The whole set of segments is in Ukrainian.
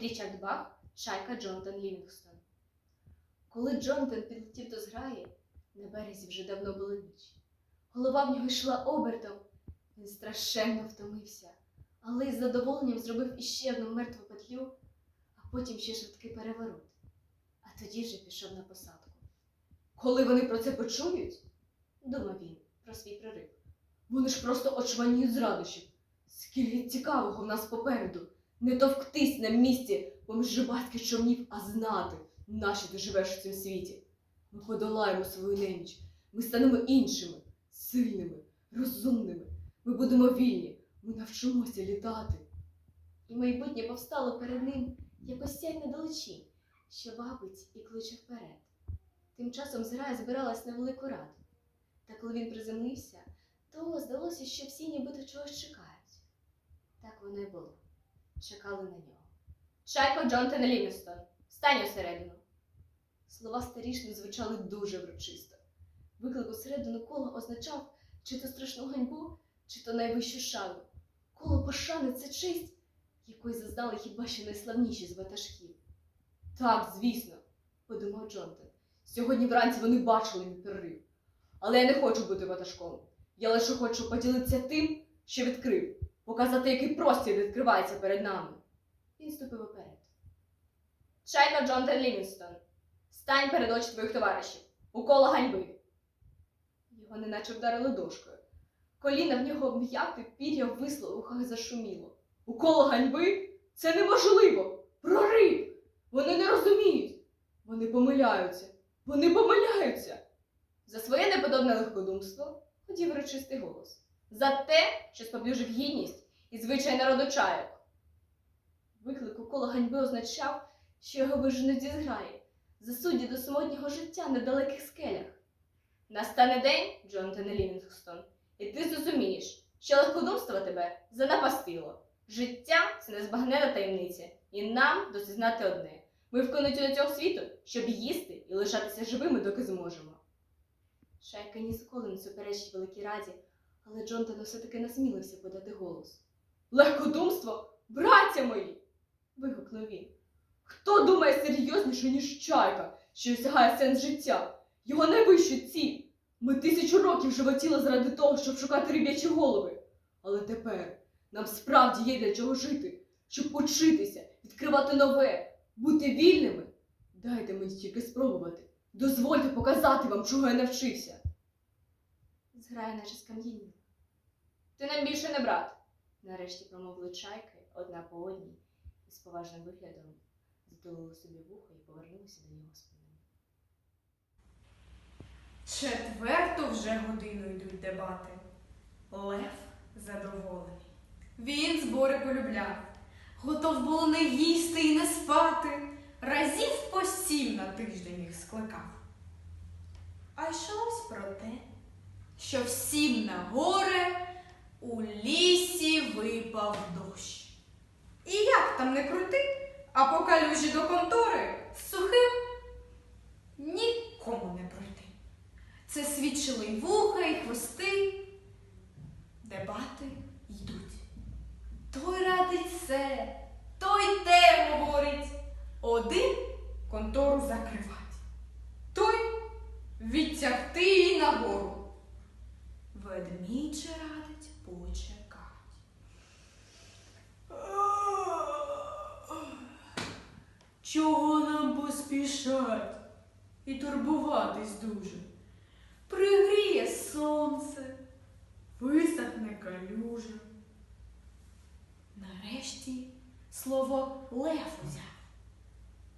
Річард Бах, шайка Джонатан Лівінгстон. Коли Джонатан підлетів до зграї, на березі вже давно була ніч. Голова в нього йшла обертом. Він страшенно втомився, але із задоволенням зробив іще одну мертву петлю, а потім ще швидкий переворот. А тоді вже пішов на посадку. Коли вони про це почують, думав він про свій прорив. Вони ж просто очманіють з радощів. Скільки цікавого в нас попереду. Не товктись на місці поміж рибацьких човнів, а знати, нащо ти живеш в цьому світі. Ми подолаємо свою неміч. Ми станемо іншими, сильними, розумними. Ми будемо вільні. Ми навчимося літати. І майбутнє повстало перед ним якось сяй недалечінь, що вабить і кличе вперед. Тим часом зграя збиралась на велику раду. Та коли він приземлився, то здалося, що всі нібито чогось чекають. Так воно й було. Чекали на нього. Шайко Джонатана Лівінгстон, встань усередину. Слова старішини звучали дуже врочисто. Виклик усередину кола означав чи то страшну ганьбу, чи то найвищу шану. Коло пошани це честь, якої зазнали хіба що найславніші з ватажків. Так, звісно, подумав Джонатан. Сьогодні вранці вони бачили мій перерив. Але я не хочу бути ватажком. Я лише хочу поділитися тим, що відкрив, показати, який простір відкривається перед нами. Він ступив уперед. Чайко Джонатан Лівінгстон, стань перед очі твоїх товаришів. У коло ганьби. Його неначе вдарили дошкою. Коліна в нього обм'яти, пір'я висло, у ухах зашуміло. У коло ганьби? Це неможливо! Прорив! Вони не розуміють. Вони помиляються. Вони помиляються. За своє неподобне легкодумство хотів речистий голос. За те, що споблюжив гідність і звичай народу чайок. Виклик у коло ганьби означав, що його виженуть зі зграї, засудді до самотнього життя на далеких скелях. Настане день, Джонатан Лівінгстон, і ти зрозумієш, що легкодумство тебе занапастило. Життя це незбагнена таємниця, і нам досить знати одне. Ми вкинуті до цього світу, щоб їсти і лишатися живими, доки зможемо. Шайка ні з коли не суперечить великій раді, але Джонатан все-таки насмілився подати голос. Легкодумство, браття мої! вигукнув він. Хто думає серйозніше, ніж чайка, що осягає сенс життя? Його найвищу ціль. Ми тисячу років животіли заради того, щоб шукати риб'ячі голови. Але тепер нам справді є для чого жити, щоб учитися, відкривати нове, бути вільними. Дайте мені тільки спробувати. Дозвольте показати вам, чого я навчився. Зграє наче скам'яніла. Ти нам більше не брат, нарешті промовили чайки одна по одній і з поважним виглядом затулили собі вухо і повернулися до нього спиною. Четверту вже годину йдуть дебати. Лев задоволений. Він збори полюбляв. Готов було не їсти і не спати. Разів по сім на тиждень їх скликав. А йшлось про те, що всім на горе у лісі випав дощ. І як там не крути, а по калюжі до контори сухим нікому не пройти. Це свідчили й вуха, і хвости. Дебати йдуть. Той радить це, той те говорить. Один контору закривать, той відтягти її нагору. Ведмідь же радить почекать. Чого нам поспішать і турбуватись дуже? Пригріє сонце, висохне калюжа. Нарешті слово лев узяв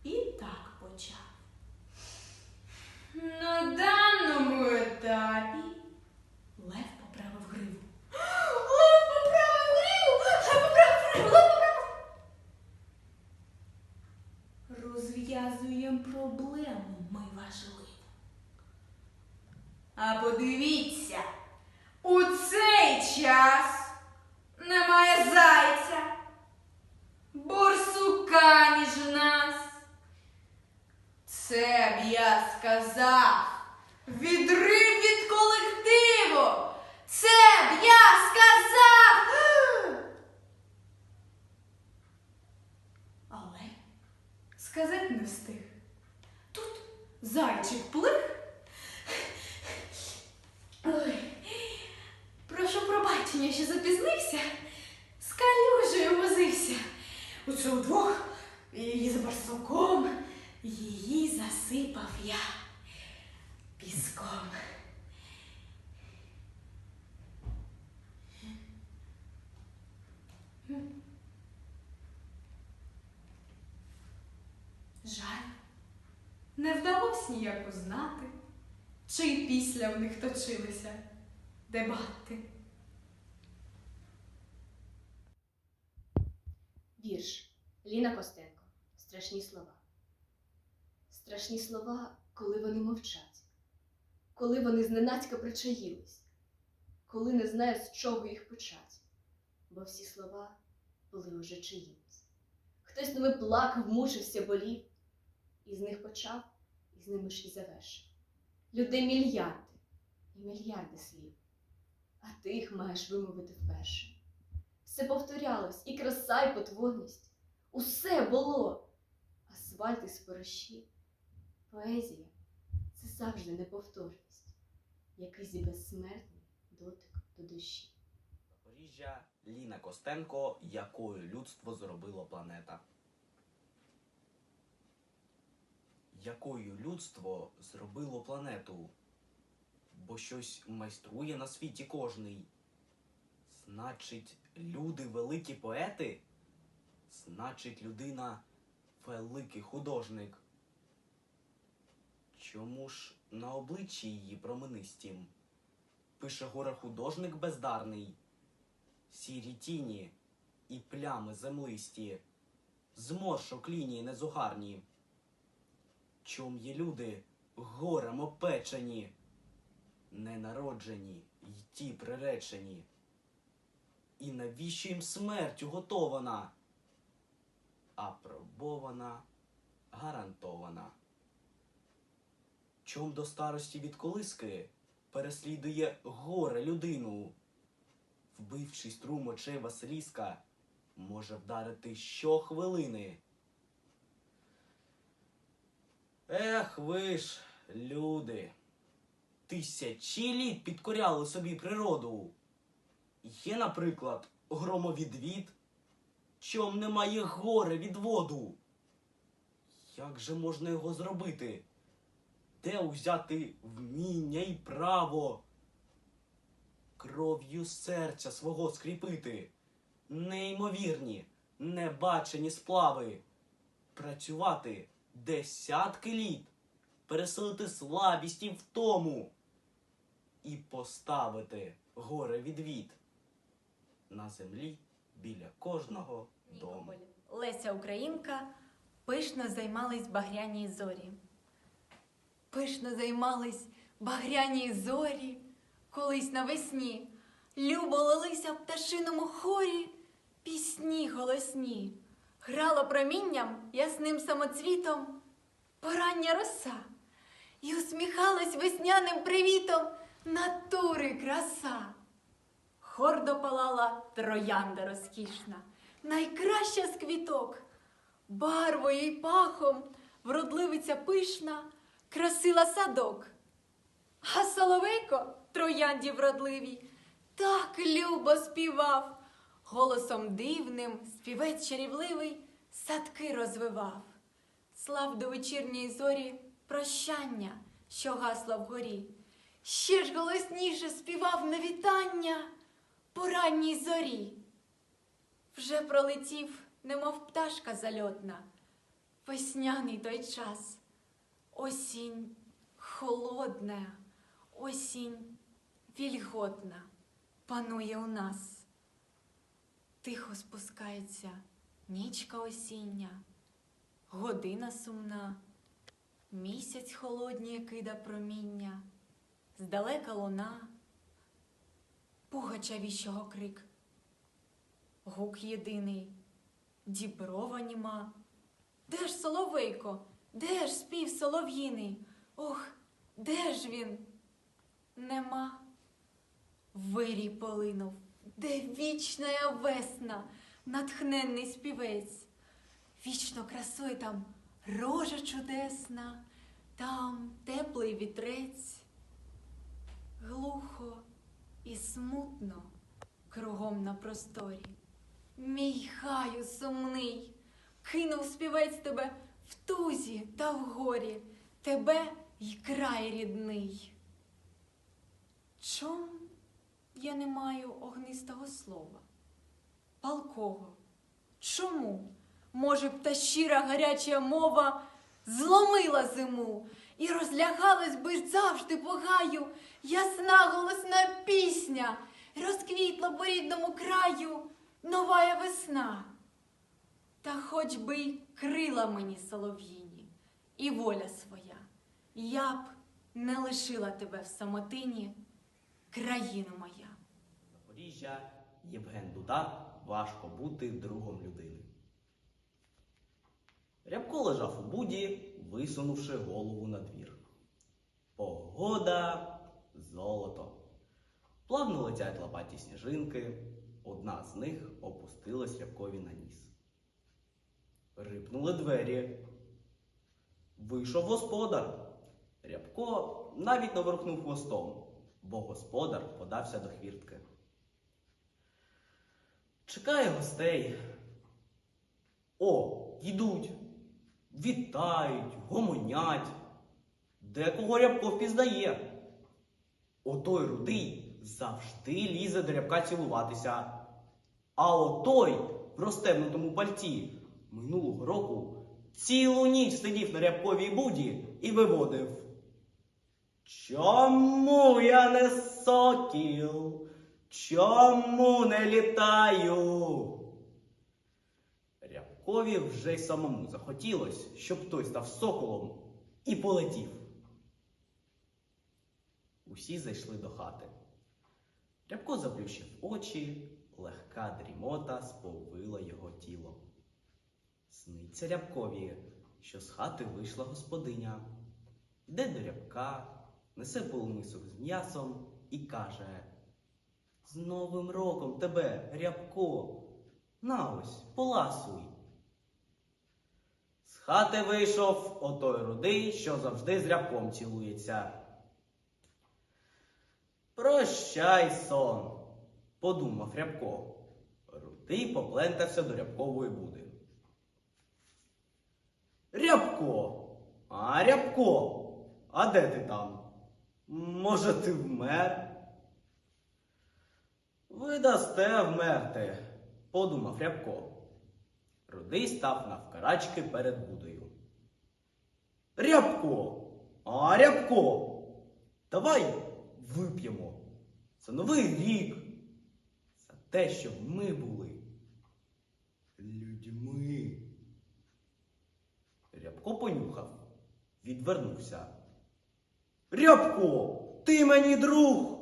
і так почав. На даному етапі лев поправив гриву. Лев поправив гриву! Лев поправив гриву! Лев поправив! Розв'язуємо проблему ми важливу. А подивіться, у цей час немає зайця, борсука між нас. Це б я сказав, відрив від колективу. Це б я сказав. Але сказати не встиг. Тут зайчик плих. Ой, прошу пробачення, що запізнився. З калюжею возився. Оце удвох її з барсуком. Її засипав я піском. Жаль, не вдалося ніяк узнати, чи й після в них точилися дебати. Вірш Ліна Костенко. Страшні слова. Страшні слова, коли вони мовчать, коли вони зненацька причаїлись, коли не знають, з чого їх почать, бо всі слова були уже чиїмось. Хтось ними плакав, мучився, болів, і з них почав, і з ними ж і завершив. Людей мільярди і мільярди слів, а ти їх маєш вимовити вперше. Все повторялось, і краса, і потворність. Усе було. Асфальт і спорощі. Поезія це завжди неповторність, якийсь безсмертний дотик до душі. Запоріжжя Ліна Костенко, якою людство зробило планета. Якою людство зробило планету? Бо щось майструє на світі кожний. Значить, люди великі поети? Значить, людина великий художник. Чому ж на обличчі її променистім? Пише горе художник бездарний сірі тіні і плями землисті, зморшок лінії незугарні. Чом є люди горем опечені, ненароджені й ті приречені. І навіщо їм смерть уготована? Апробована, гарантована. Чом до старості від колиски переслідує горе людину? вбивчий струм очей Василіска, може вдарити щохвилини. Ех ви ж, люди, тисячі літ підкоряли собі природу. Є, наприклад, громовідвід, чом немає горе від воду. Як же можна його зробити? Де узяти вміння і право? кров'ю серця свого скріпити, неймовірні, небачені сплави, працювати десятки літ, пересилити слабість і втому і поставити горе відвід на землі біля кожного дому. Леся Українка пишно займались багряні зорі. Пишно займались багряні зорі, колись навесні. Любо лилися в пташиному хорі пісні голосні. Грала промінням ясним самоцвітом. Порання роса. І усміхалась весняним привітом. Натури краса. Гордо палала троянда розкішна, найкраща з квіток, барвою й пахом вродливиця пишна. Красила садок. А соловейко троянді вродливій так любо співав, голосом дивним співець чарівливий садки розвивав. Слав до вечірньої зорі прощання, що гасло вгорі. Ще ж голосніше співав на вітання по ранній зорі. Вже пролетів, немов пташка зальотна, весняний той час. Осінь холодна, осінь вільготна панує у нас. Тихо спускається нічка осіння, година сумна, місяць холодніє кида проміння, здалека луна, пугача віщого крик, гук єдиний, діброва німа. Де ж соловейко? Де ж спів солов'їний? Ох, де ж він? Нема. Вирій полинув, де вічна весна, натхненний співець. Вічно красує там рожа чудесна, там теплий вітрець. Глухо і смутно кругом на просторі. Мій хаю сумний, кинув співець тебе в тузі та в горі, тебе й край рідний. Чом я не маю огнистого слова? Палкого. Чому? Може б та щира гаряча мова зломила зиму і розлягалась би завжди по гаю ясна голосна пісня, розквітла по рідному краю новая весна. Та хоч би й крила мені солов'їні, і воля своя, я б не лишила тебе в самотині, країно моя. Запоріжжя, Євген Дуда, важко бути другом людини. Рябко лежав у буді, висунувши голову на двір. Погода золото. Плавно летять лопаті сніжинки, одна з них опустилась рябкові на ніс. Рипнули двері. Вийшов господар. Рябко навіть не ворухнув хвостом, бо господар подався до хвіртки. Чекає гостей. О, йдуть, вітають, гомонять. Декого рябко впізнає. Отой рудий завжди лізе до рябка цілуватися. А отой в розтемнутому пальті минулого року цілу ніч сидів на рябковій буді і виводив. Чому я не сокіл? Чому не літаю? Рябкові вже й самому захотілось, щоб той став соколом і полетів. Усі зайшли до хати. Рябко заплющив очі, легка дрімота сповила його тіло. Сниться рябкові, що з хати вийшла господиня, йде до рябка, несе полумисок з м'ясом і каже: З Новим роком тебе, рябко, на ось, поласуй. З хати вийшов отой рудий, що завжди з рябком цілується. Прощай, сон, подумав рябко. Рудий поплентався до рябкової буди. Рябко, а рябко, а де ти там? Може, ти вмер? Ви дасте вмерти, подумав рябко. Рудий став навкарачки перед будою. Рябко, а рябко, давай вип'ємо за новий рік, за те, щоб ми були людьми. Рябко понюхав, відвернувся. Рябко, ти мені друг.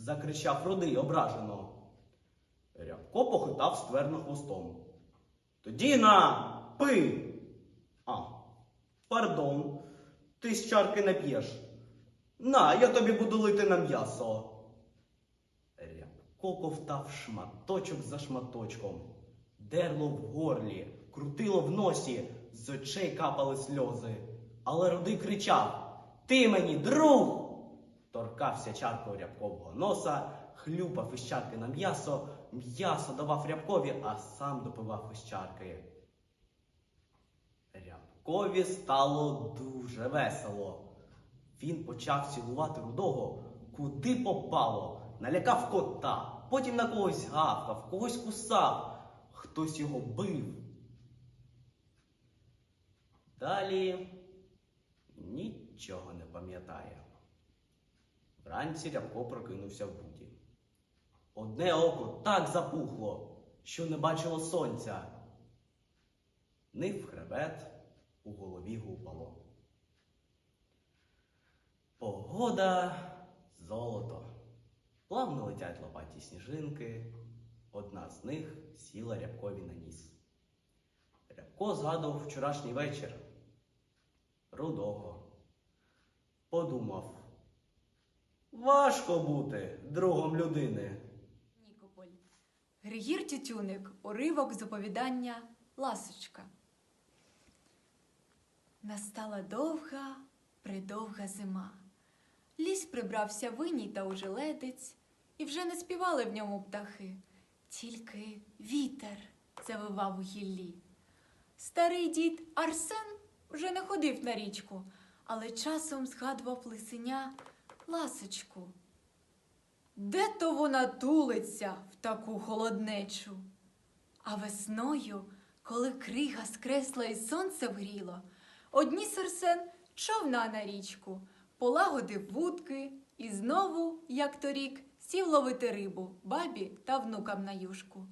Закричав Рудий ображено. Рябко похитав ствердно хвостом. Тоді на, пий. А, пардон, ти з чарки не п'єш. На, я тобі буду лити на м'ясо. Рябко ковтав шматочок за шматочком. Дерло в горлі, крутило в носі, з очей капали сльози. Але рудий кричав Ти мені друг! Торкався чаркою рябкового носа, хлюпав із чарки на м'ясо, м'ясо давав рябкові, а сам допивав із чарки. Рябкові стало дуже весело. Він почав цілувати рудого, куди попало, налякав кота, потім на когось гавкав, когось кусав, хтось його бив. Далі нічого не пам'ятає. Вранці Рябко прокинувся в буді. Одне око так запухло, що не бачило сонця. Нив хребет, у голові гупало. Погода золото. Плавно летять лопаті сніжинки. Одна з них сіла рябкові на ніс. Рябко згадував вчорашній вечір. Рудого. Подумав. Важко бути другом людини. Нікополь. Григір Тютюник. Уривок з оповідання Ласочка. Настала довга, придовга зима. Ліс прибрався виній та ужеледець, і вже не співали в ньому птахи, тільки вітер завивав у гіллі. Старий дід Арсен вже не ходив на річку, але часом згадував лисеня ласочку. Де то вона тулиться в таку холоднечу? А весною, коли крига скресла і сонце вгріло, одні Арсен човна на річку, полагодив вудки і знову, як торік, сів ловити рибу бабі та внукам на юшку.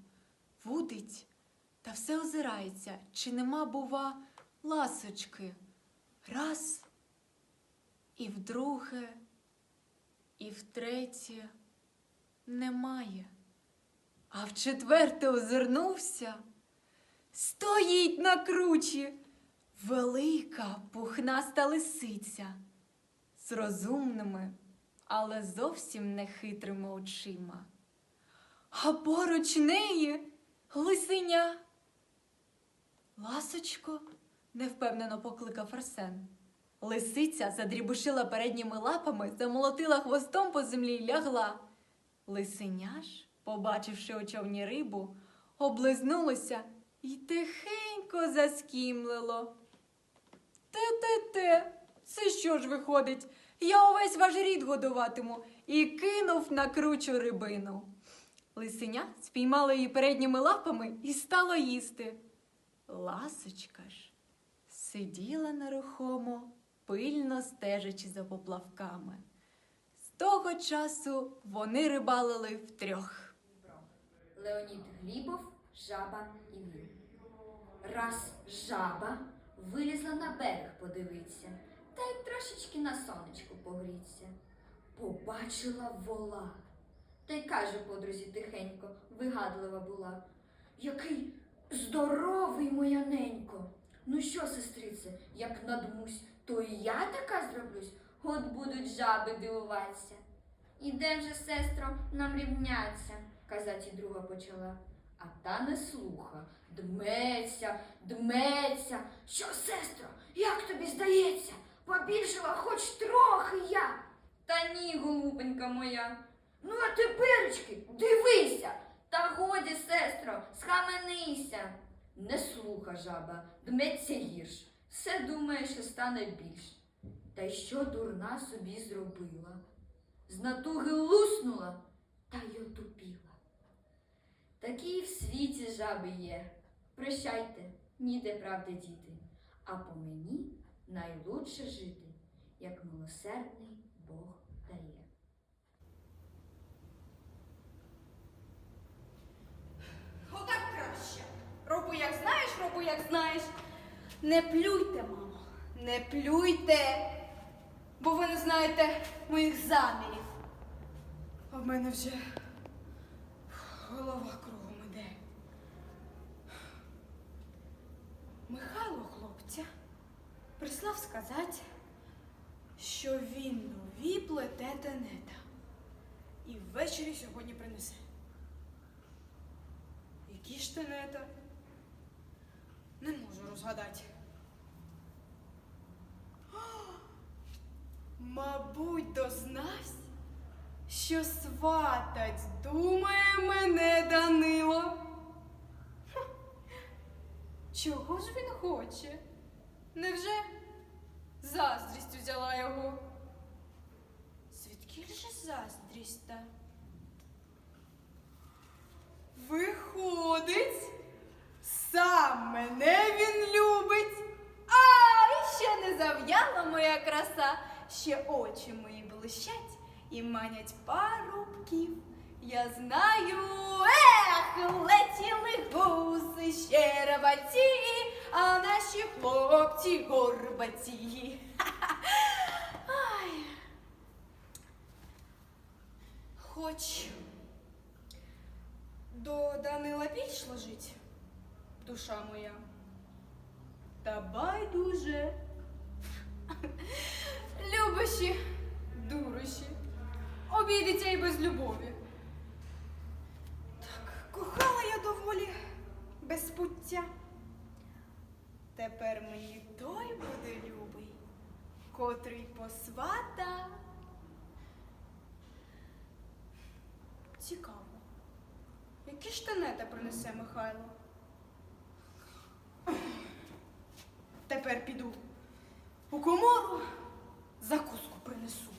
Вудить та все озирається, чи нема, бува, ласочки. Раз і вдруге, і втретє немає. А в четверте озирнувся. Стоїть на кручі велика пухнаста лисиця з розумними, але зовсім не хитрими очима. А поруч неї лисеня. Ласочко, невпевнено покликав Арсен. Лисиця задрібушила передніми лапами, замолотила хвостом по землі й лягла. Лисеня ж, побачивши у човні рибу, облизнулося і тихенько заскімлило. Те-те-те, це що ж виходить? Я увесь ваш рід годуватиму і кинув на кручу рибину. Лисеня спіймала її передніми лапами і стала їсти. Ласочка ж сиділа нерухомо, пильно стежачи за поплавками. З того часу вони рибалили втрьох. Леонід Глібов, жаба і він. Раз жаба вилізла на берег подивитися, та й трошечки на сонечку погріться. Побачила вола. Та й каже подрузі тихенько, вигадлива була. Який здоровий моя ненько. Ну що, сестрице, як надмусь, то і я така зроблюсь, от будуть жаби дивуватися. Іде вже, сестро, нам рівняться, казать і друга почала. А та не слуха, дметься, дметься. Що, сестро, як тобі здається? Побільшила хоч трохи я. Та ні, голубенька моя. Ну, а теперечки, дивися. Та годі, сестро, схаменися. Не слуха жаба, дметься гірш. Все думає, що стане більш. Та й що дурна собі зробила? З натуги луснула та й отупіла. Такі в світі жаби є. Прощайте, ніде правди діти, а по мені найлучше жити, як милосердний Бог дає. Отак краще. Роби, як знаєш, роби, як знаєш. Не плюйте, мамо, не плюйте, бо ви не знаєте моїх замірів. А в мене вже голова кругом іде. Михайло хлопця прислав сказати, що він нові плете тенета і ввечері сьогодні принесе. Які ж тенета? Не можу розгадати. Мабуть, дознавсь, що сватать думає мене Данило. Чого ж він хоче? Невже заздрість взяла його? Звідки ж заздрість та? Виходить, сам мене він любить. А ще не зав'яла моя краса, ще очі мої блищать і манять парубків. Я знаю, ех, летіли гуси ще рабаті, а наші хлопці горбаті. Ай. Хоч до Данила більш лежить душа моя. Та байдуже. Любощі, дурощі, обійдеться й без любові. Так, кохала я доволі без пуття. Тепер мені той буде любий, котрий посвата. Цікаво, які штанета принесе Михайло? Тепер піду у комору, закуску принесу.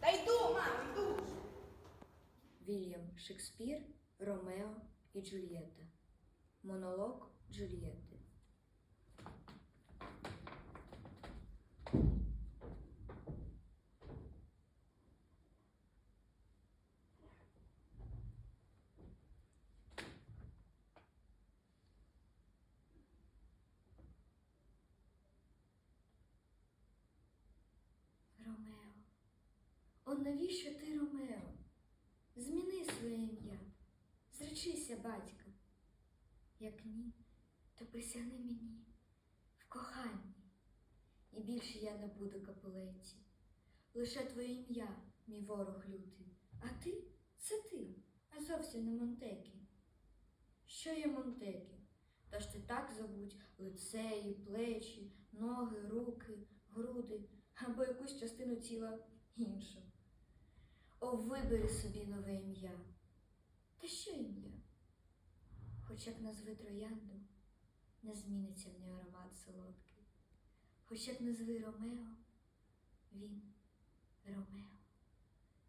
Та йду, мам, йду. Вільям Шекспір, Ромео і Джульєта. Монолог Джульєтти. Ромео. О, навіщо ти, Ромео? Зміни своє ім'я, зречися, батька. Як ні, то присягни мені в коханні. І більше я не буду капулеті. Лише твоє ім'я, мій ворог лютий. А ти це ти, а зовсім не Монтекі. Що є Монтекі? Та ж ти так зовуть лицеї, плечі, ноги, руки, груди або якусь частину тіла іншу. О, вибери собі нове ім'я. Та що ім'я? Хоч як назви троянду, не зміниться в ній аромат солодкий. Хоч як назви Ромео, він Ромео.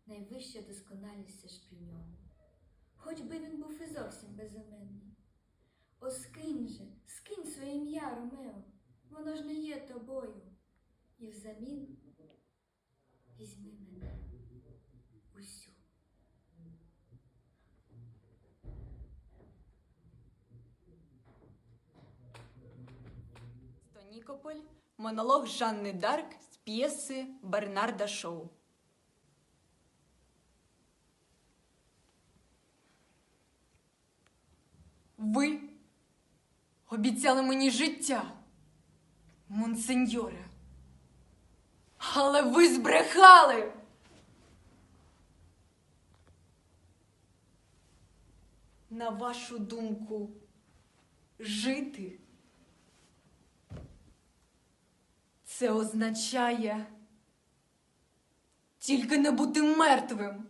Найвища досконалість ж при ньому. Хоч би він був і зовсім безіменний. О, скинь же, скинь своє ім'я, Ромео, воно ж не є тобою. І взамін візьми мене Нікополь. Монолог Жанни Дарк з п'єси Бернарда Шоу. Ви обіцяли мені життя, монсеньоре. Але ви збрехали. На вашу думку, жити це означає тільки не бути мертвим.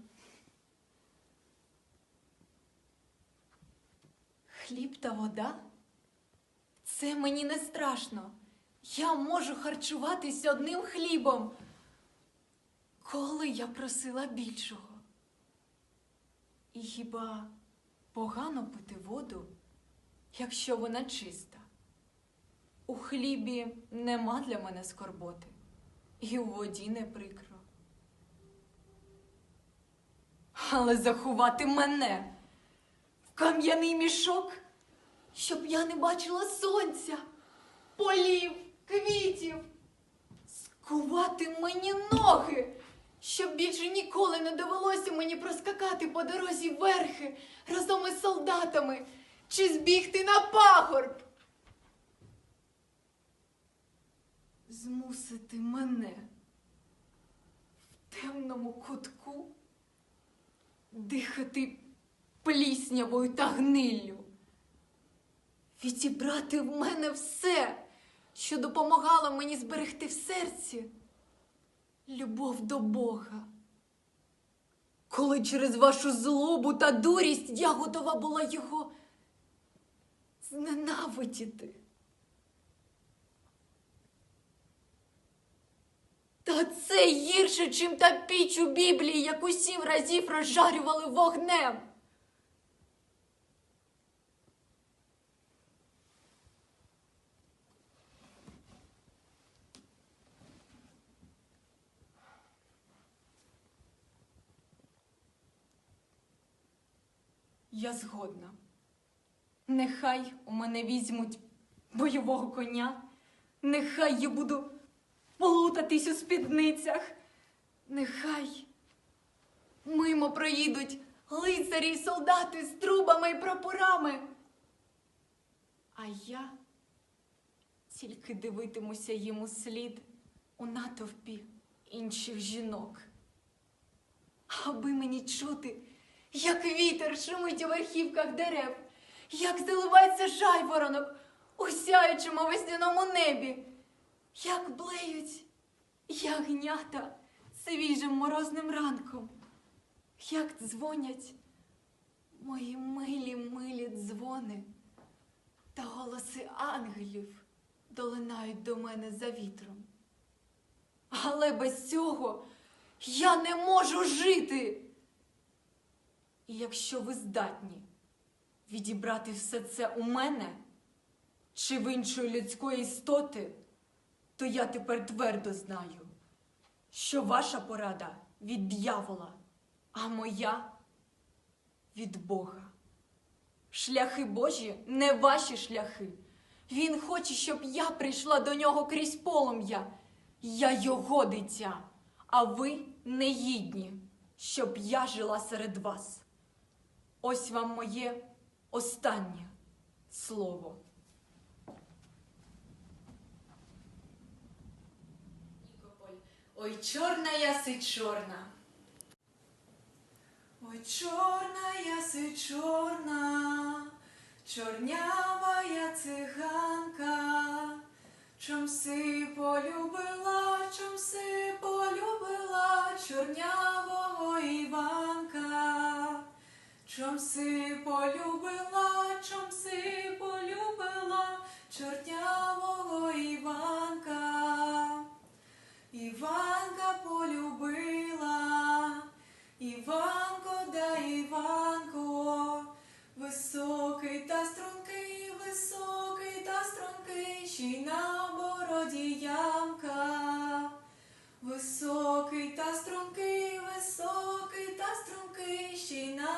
Хліб та вода? Це мені не страшно. Я можу харчуватись одним хлібом. Коли я просила більшого? І хіба погано пити воду, якщо вона чиста? У хлібі нема для мене скорботи, і у воді не прикро. Але заховати мене в кам'яний мішок, щоб я не бачила сонця, полів, квітів, скувати мені ноги, щоб більше ніколи не довелося мені проскакати по дорозі верхи разом із солдатами чи збігти на пагорб. Змусити мене в темному кутку дихати пліснявою та гниллю, відібрати в мене все, що допомагало мені зберегти в серці любов до Бога. Коли через вашу злобу та дурість я готова була його зненавидіти. Та це гірше, чим та піч у Біблії, яку сім разів розжарювали вогнем. Я згодна. Нехай у мене візьмуть бойового коня, нехай я буду плутатись у спідницях. Нехай мимо проїдуть лицарі й солдати з трубами й прапорами. А я тільки дивитимуся їм у слід у натовпі інших жінок. Аби мені чути, як вітер шумить у верхівках дерев, як заливається жайворонок у сяючому весняному небі, як блеють ягнята свіжим морозним ранком, як дзвонять мої милі милі дзвони, та голоси ангелів долинають до мене за вітром. Але без цього я не можу жити. І якщо ви здатні відібрати все це у мене чи в іншої людської істоти, то я тепер твердо знаю, що ваша порада від диявола, а моя від Бога. Шляхи Божі не ваші шляхи. Він хоче, щоб я прийшла до нього крізь полум'я. Я його дитя, а ви не гідні, щоб я жила серед вас. Ось вам моє останнє слово. Ой, чорна яси чорна. Ой, чорна яси чорна, чорнява я циганка, чом си полюбила, чом си полюбила чорнявого Іванка. Чом си полюбила, чом си полюбила чорнявого Іванка. Іванка полюбила, Іванко да Іванко, високий та стрункий, високий та стрункий, ще й на бороді ямка. Високий та стрункий, високий та стрункий, ще й на